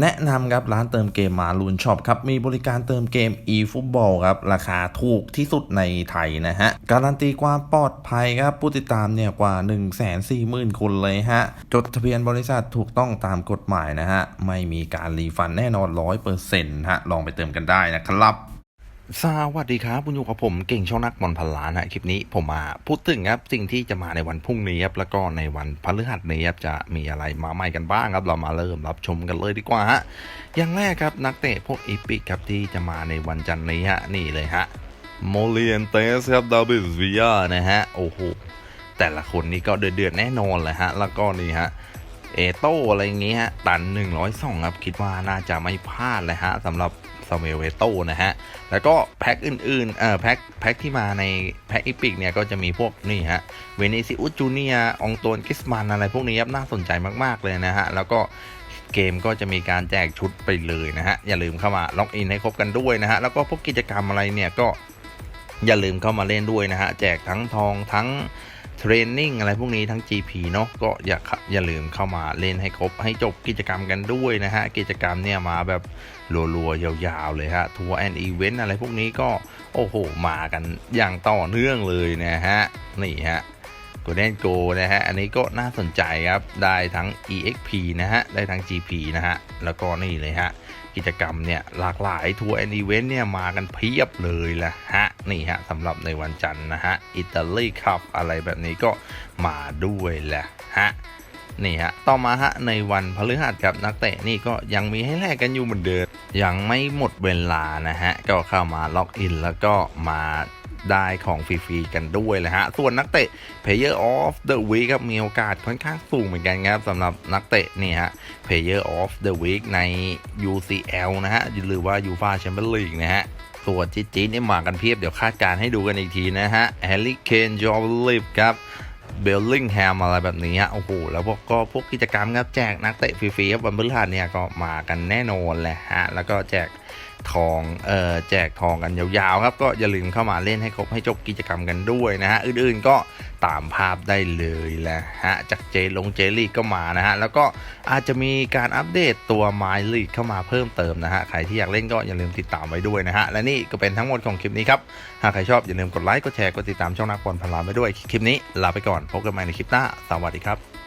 แนะนำครับร้านเติมเกมมาลูนช็อปครับ มีบริการเติมเกม e-football ครับ ราคาถูกที่สุดในไทยนะฮะ การันตีความปลอดภัยครับ ผู้ติดตามเนี่ยกว่า 1 4 0 0 0 0 คนเลยฮะ จดทะเบียนบริษัทถูกต้องตามกฎหมายนะฮะ ไม่มีการรีฟันแน่นอน 100%ฮะ ลองไปเติมกันได้นะครับ สวัสดีครับคุณอยู่กับผมเก่งช่องนักบอลพันล้านนะคลิปนี้ผมมาพูดถึงครับสิ่งที่จะมาในวันพรุ่งนี้ครับแล้วก็ในวันพฤหัสนี้ครับจะมีอะไรมาใหม่กันบ้างครับ เรามาเริ่มรับชมกันเลยดีกว่าฮะอย่างแรกครับนักเตะพวกอีพิกครับที่จะมาในวันจันทร์นี้ฮะนี่เลยฮะโมเลียนเตสครับดาบิสวิยานะฮะโอ้โหแต่ละคนนี่ก็เดือดๆแน่นอนเลยฮะแล้วก็นี่ฮะ เอโต้อะไรอย่างงี้ฮะ ตัน 102 ครับ คิดว่าน่าจะไม่พลาดเลยฮะสำหรับซาเมลเอโต้นะฮะ แล้วก็แพ็คอื่นๆ เอ่อแพ็คแพ็คที่มาในแพ็คอีพิกเนี่ยก็จะมีพวกนี่ฮะ เวเนซิอุสจูเนียองโตนกิสมันอะไรพวกนี้ครับน่าสนใจมากๆเลยนะฮะ แล้วก็เกมก็จะมีการแจกชุดไปเลยนะฮะ อย่าลืมเข้ามาล็อกอินให้ครบกันด้วยนะฮะ แล้วก็พวกกิจกรรมอะไรเนี่ยก็อย่าลืมเข้ามาเล่นด้วยนะฮะ แจกทั้งทองทั้ง เทรนนิ่งอะไรพวกนี้ทั้ง GP เนาะก็อย่าอย่าลืมเข้ามาเล่นให้ครบให้จบกิจกรรมกันด้วยนะฮะ กิจกรรมเนี่ยมาแบบรัวๆ ยาวๆ เลยฮะ ทัวร์แอนด์อีเวนต์อะไรพวกนี้ก็ โอ้โห มากันอย่างต่อเนื่องเลยนะฮะ นี่ฮะ g o l d e n Go นะฮะ อันนี้ก็น่าสนใจครับ ได้ทั้ง EXP นะฮะ ได้ทั้ง GP นะฮะ แล้วก็นี่เลยฮะ กิจกรรมเนี่ยหลากหลายทัวร์แอนด์อีเวนต์เนี่ยมากันเพียบเลยละฮะ นี่ฮะสำหรับในวันจันทร์นะฮะ อิตาลีคัพอะไรแบบนี้ก็มาด้วยแหละฮะนี่ฮะ ต่อมาฮะ ในวันพฤหัสครับนักเตะนี่ก็ยังมีให้แลกกันอยู่เหมือนเดิม ยังไม่หมดเวลานะฮะ ก็เข้ามาล็อกอินแล้วก็มา ได้ของฟรีๆกันด้วยเลยฮะ ส่วนนักเตะ Player of the Week ครับมีโอกาสค่อนข้างสูงเหมือนกันครับสำหรับนักเตะนี่ฮะ Player of the Week ใน UCL นะฮะ หรือว่า UEFA Champions League นะฮะส่วนจิ๊ดๆนี่มากันเพียบ เดี๋ยวคาดการให้ดูกันอีกทีนะฮะ Harry Kane j o b l i p ครับเบลลิงแฮมอะไรแบบนี้ฮะโอ้โห แล้วพวกก็พวกกิจกรรมครับแจกนักเตะฟรีๆครับวันพฤหัสเนี่ยก็มากันแน่นอนแหละฮะ แล้วก็แจก ทองเอ่อแจกทองกันยาวๆครับ ก็อย่าลืมเข้ามาเล่นให้ครบให้จบกิจกรรมกันด้วยนะฮะอื่นๆก็ตามภาพได้เลยแหละฮะจากเจลงเจลี่ก็มานะฮะแล้วก็อาจจะมีการอัปเดตตัวไมลีกเข้ามาเพิ่มเติมนะฮะใครที่อยากเล่นก็อย่าลืมติดตามไว้ด้วยนะฮะและนี่ก็เป็นทั้งหมดของคลิปนี้ครับหากใครชอบอย่าลืมกดไลค์กดแชร์กดติดตามช่องนักบอลพันล้านไปด้วยคลิปนี้ลาไปก่อนพบกันใหม่ในคลิปหน้าสวัสดีครับ